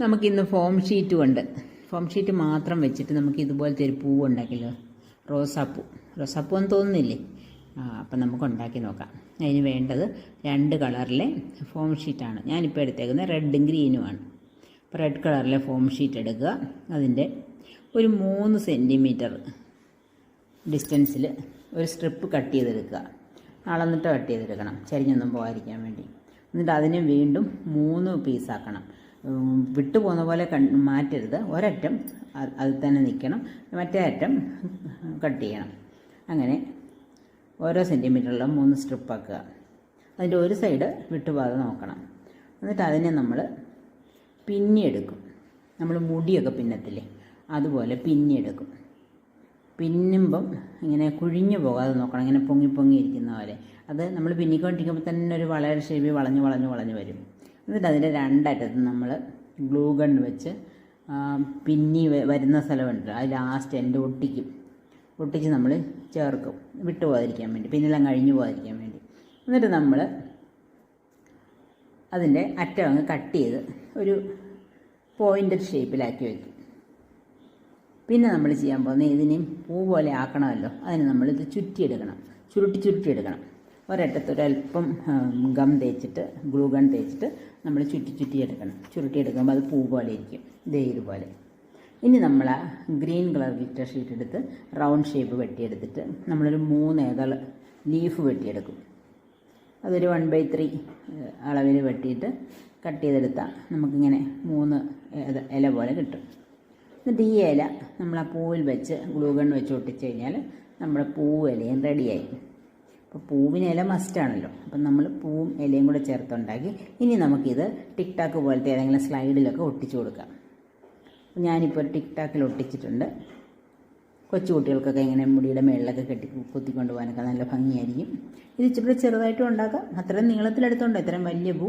നമുക്കിന്ന് ഫോം ഷീറ്റും ഉണ്ട് ഫോം ഷീറ്റ് മാത്രം വെച്ചിട്ട് നമുക്ക് ഇതുപോലത്തെ ഒരു പൂവ് ഉണ്ടാക്കിയല്ലോ. റോസാപ്പൂ. റോസാപ്പൂ എന്ന് തോന്നുന്നില്ലേ? ആ അപ്പം നമുക്ക് ഉണ്ടാക്കി നോക്കാം. അതിന് വേണ്ടത് രണ്ട് കളറിലെ ഫോം ഷീറ്റാണ്. ഞാനിപ്പോൾ എടുത്തേക്കുന്നത് റെഡും ഗ്രീനുമാണ്. അപ്പോൾ റെഡ് കളറിലെ ഫോം ഷീറ്റ് എടുക്കുക. അതിന്റെ ഒരു മൂന്ന് സെന്റിമീറ്റർ ഡിസ്റ്റൻസിൽ ഒരു സ്ട്രിപ്പ് കട്ട് ചെയ്തെടുക്കുക. അളന്നിട്ട് കട്ട് ചെയ്തെടുക്കണം. ചരിഞ്ഞൊന്നും പോകാതിരിക്കാൻ വേണ്ടി. എന്നിട്ട് അതിനെ വീണ്ടും മൂന്ന് പീസാക്കണം. ഉം, വിട്ടു പോകുന്ന പോലെ മാറ്റരുത്. ഒരറ്റം അതിൽ തന്നെ നിൽക്കണം മറ്റേ അറ്റം കട്ട് ചെയ്യണം. അങ്ങനെ ഓരോ സെന്റിമീറ്ററിലും മൂന്ന് സ്ട്രിപ്പാക്കുക അതിന്റെ ഒരു സൈഡ് വിട്ടുപോകാതെ നോക്കണം. എന്നിട്ട് അതിനെ നമ്മൾ പിന്നിയെടുക്കും നമ്മൾ മുടിയൊക്കെ പിന്നത്തില്ലേ? അതുപോലെ പിന്നിയെടുക്കും പിന്നുമ്പം ഇങ്ങനെ കുഴിഞ്ഞു പോകാതെ നോക്കണം. ഇങ്ങനെ പൊങ്ങി പൊങ്ങി ഇരിക്കുന്ന പോലെ. അത് നമ്മൾ പിന്നിക്കൊണ്ടിരിക്കുമ്പോൾ തന്നെ ഒരു വളരെ ഷേപ്പി വളഞ്ഞു വളഞ്ഞു വളഞ്ഞു വരും. എന്നിട്ട് അതിന്റെ രണ്ടറ്റത്ത് നമ്മൾ ഗ്ലൂ ഗൺ വെച്ച് പിന്നി വരുന്ന സ്ഥലമുണ്ട് അത് ലാസ്റ്റ് എന്റെ ഒട്ടിക്കും. ഒട്ടിച്ച് നമ്മൾ ചേർക്കും. വിട്ടു പോകാതിരിക്കാൻ വേണ്ടി. പിന്നെല്ലാം കഴിഞ്ഞു പോകാതിരിക്കാൻ വേണ്ടി. എന്നിട്ട് നമ്മൾ അതിന്റെ അറ്റം അങ്ങ് കട്ട് ചെയ്ത് ഒരു പോയിന്റഡ് ഷേപ്പിലാക്കി വയ്ക്കും പിന്നെ നമ്മൾ ചെയ്യാൻ പോകുന്നത് ഇതിനെയും പൂ പോലെ ആക്കണമല്ലോ. അതിന് നമ്മളിത് ചുറ്റിയെടുക്കണം. ചുരുട്ടി ചുരുട്ടിയെടുക്കണം. ഒരറ്റത്ത് ഒരല്പം ഗം തേച്ചിട്ട് ഗ്ലൂ ഗൺ തേച്ചിട്ട് നമ്മൾ ചുറ്റി ചുറ്റി എടുക്കണം. ചുരുട്ടിയെടുക്കുമ്പോൾ അത് പൂ പോലെ ഇരിക്കും. ദേ ഇതുപോലെ. ഇനി നമ്മൾ ഗ്രീൻ കളർ ഗ്ലിറ്റർ ഷീറ്റ് എടുത്ത് റൗണ്ട് ഷേപ്പ് വെട്ടിയെടുത്തിട്ട് നമ്മളൊരു മൂന്ന് ഏതൾ ലീഫ് വെട്ടിയെടുക്കും. അതൊരു വൺ ബൈ ത്രീ അളവിൽ വെട്ടിയിട്ട് കട്ട് ചെയ്തെടുത്താൽ നമുക്കിങ്ങനെ മൂന്ന് ഇല- ഇല പോലെ കിട്ടും. എന്നിട്ട് ഈ ഇല നമ്മൾ ആ പൂവിൽ വെച്ച് ഗ്ലൂഗൺ വെച്ച് ഒട്ടിച്ച് കഴിഞ്ഞാൽ നമ്മുടെ പൂവ് ഇലയും റെഡിയായി അപ്പോൾ പൂവിന് ഇല മസ്റ്റാണല്ലോ അപ്പം നമ്മൾ പൂവും ഇലയും കൂടെ ചേർത്തുണ്ടാക്കി ഇനി നമുക്കിത് ടിക് ടാക്ക് പോലത്തെ ഏതെങ്കിലും സ്ലൈഡിലൊക്കെ ഒട്ടിച്ചു കൊടുക്കാം. ഞാനിപ്പോൾ ഒരു ടിക് ടാക്കിൽ ഒട്ടിച്ചിട്ടുണ്ട്. കൊച്ചു കുട്ടികൾക്കൊക്കെ ഇങ്ങനെ മുടിയുടെ മേളിലൊക്കെ കെട്ടി കുത്തിക്കൊണ്ട് പോകാനൊക്കെ നല്ല ഭംഗിയായിരിക്കും. ഇത് ഇച്ചിരി ചെറുതായിട്ടും ഉണ്ടാക്കാം. അത്രയും നീളത്തിലെടുത്തോണ്ട് ഇത്രയും വലിയ പൂ